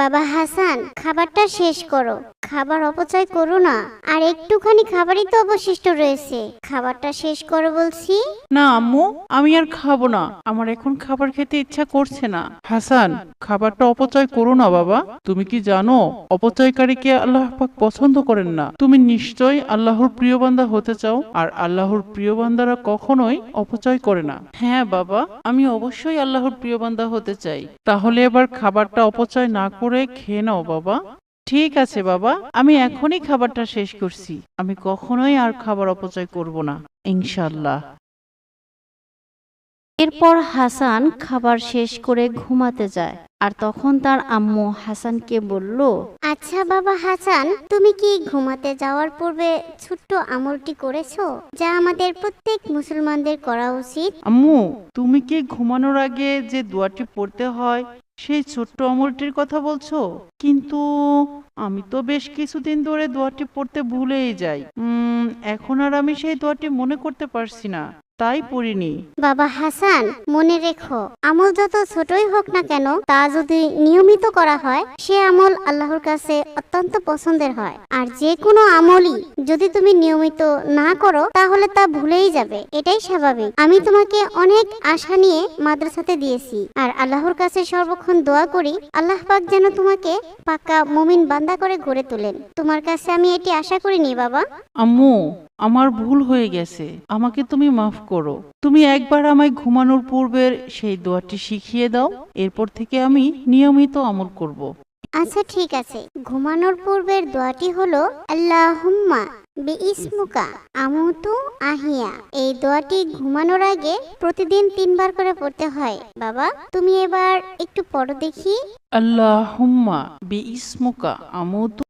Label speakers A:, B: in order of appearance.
A: বাবা হাসান, খাবারটা শেষ করো। খাবার অপচয় করো না। আর একটুখানি খাবারই তো অবশিষ্ট রয়েছে। খাবারটা শেষ করো বলছি?
B: না, আম্মু, আমি আর খাব না। আমার এখন খাবার খেতে ইচ্ছা করছে না। হাসান, খাবারটা অপচয় করো না বাবা। তুমি কি জানো, অপচয়কারীকে আল্লাহ পাক পছন্দ করেন না। তুমি নিশ্চয়ই আল্লাহর প্রিয় বান্দা হতে চাও, আর আল্লাহর প্রিয় বান্দারা কখনোই অপচয় করে না। হ্যাঁ বাবা, আমি অবশ্যই আল্লাহর প্রিয় বান্দা হতে চাই। তাহলে এবার খাবারটা অপচয় না করে খেয়ে নাও বাবা। ঠিক আছে বাবা। আমি এখনই খাবারটা শেষ করছি। আমি কখনোই আর খাবার অপচয় করব না ইনশাল্লাহ
C: এরপর হাসান খাবার শেষ করে ঘুমাতে যায়। আর তখন তার আম্মু হাসানকে বলল
A: আচ্ছা বাবা হাসান তুমি কি ঘুমাতে যাওয়ার পূর্বে ছোট্ট আমলটি করেছ? যা আমাদের প্রত্যেক মুসলমানদের করা উচিত।
B: আম্মু তুমি কি ঘুমানোর আগে যে দোয়াটি পড়তে হয় সেই ছোট্ট অমলটির কথা বলছো? কিন্তু আমি তো বেশ কিছুদিন ধরে দোয়াটি পড়তে ভুলেই যাই। উম, এখন আর আমি সেই দোয়াটি মনে করতে পারছি না। তাই পড়িনি।
A: বাবা হাসান মনে রেখো আমল যত ছোটই হোক না কেন তা যদি নিয়মিত করা হয় সে আমল আল্লাহর কাছে অত্যন্ত পছন্দের হয়। আর যে কোনো আমলই যদি তুমি নিয়মিত না করো তাহলে তা ভুলেই যাবে। এটাই স্বাভাবিক। আমি তোমাকে অনেক আশা নিয়ে মাদ্রাসাতে দিয়েছি। আর আল্লাহর কাছে সর্বক্ষণ দোয়া করি আল্লাহ পাক যেন তোমাকে পাকা মুমিন বান্দা করে গড়ে তোলেন। তোমার কাছে আমি এটি আশা করিনি বাবা।
B: আম্মু আমার ভুল হয়ে গেছে। আমাকে তুমি মাফ করো। তুমি একবার আমায় ঘুমানোর পূর্বের সেই দোয়াটি শিখিয়ে দাও। এরপর থেকে আমি নিয়মিত আমল করব।
A: আচ্ছা ঠিক আছে। ঘুমানোর পূর্বের দোয়াটি হলো আল্লাহুম্মা বিইসমুকা আমুতু আহিয়া। এই দোয়াটি ঘুমানোর আগে প্রতিদিন তিনবার করে পড়তে হয়। বাবা তুমি এবার একটু পড়ো দেখি।
B: আল্লাহুম্মা বি ইসমুকা আমুতু